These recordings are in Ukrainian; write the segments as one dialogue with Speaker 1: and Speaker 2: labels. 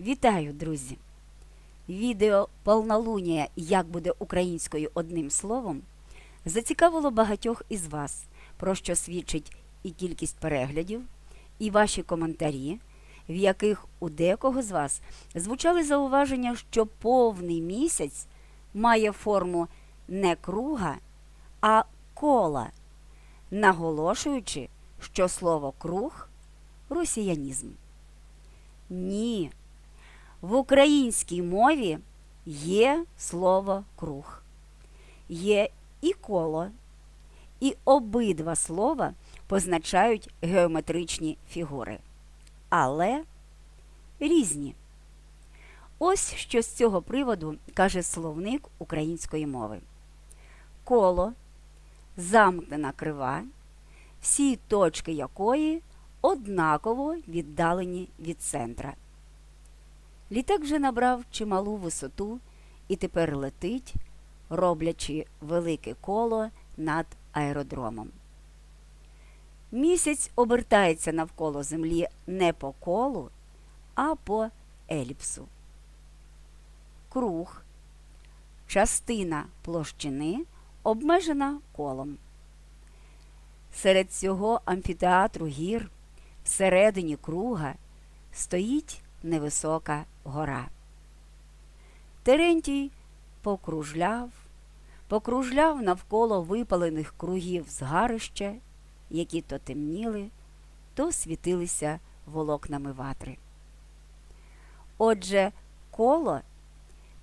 Speaker 1: Вітаю, друзі! Відео Полнолунія Як буде українською одним словом зацікавило багатьох із вас, про що свідчить і кількість переглядів, і ваші коментарі, в яких у декого з вас звучали зауваження, що повний місяць має форму не круга, а кола, наголошуючи, що слово круг росіянізм. Ні. В українській мові є слово круг, є і коло, і обидва слова позначають геометричні фігури, але різні. Ось що з цього приводу каже словник української мови. Коло замкнена крива, всі точки якої однаково віддалені від центра. Літак вже набрав чималу висоту і тепер летить, роблячи велике коло над аеродромом. Місяць обертається навколо Землі не по колу, а по еліпсу. Круг частина площини обмежена колом. Серед цього амфітеатру гір всередині круга стоїть невисока гора. Терентій покружляв, покружляв навколо випалених кругів згарища, які то темніли, то світилися волокнами ватри. Отже, коло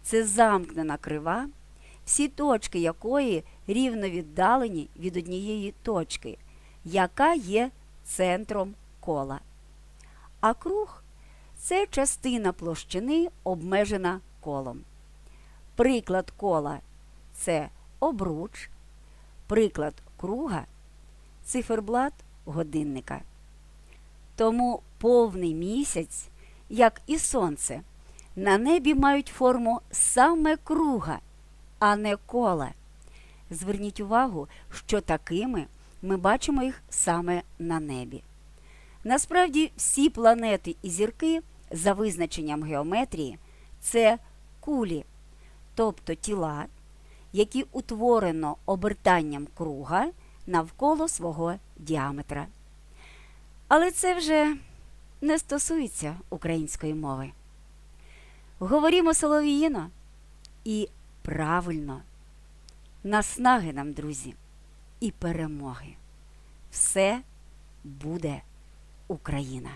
Speaker 1: це замкнена крива, всі точки якої рівно віддалені від однієї точки, яка є центром кола. А круг це частина площини, обмежена колом. Приклад кола це обруч, приклад круга циферблат годинника. Тому повний місяць, як і сонце, на небі мають форму саме круга, а не кола. Зверніть увагу, що такими ми бачимо їх саме на небі. Насправді, всі планети і зірки, за визначенням геометрії, це кулі, тобто тіла, які утворено обертанням круга навколо свого діаметра. Але це вже не стосується української мови. Говоримо солов'їно і правильно. Наснаги нам, друзі, і перемоги. Все буде Україна.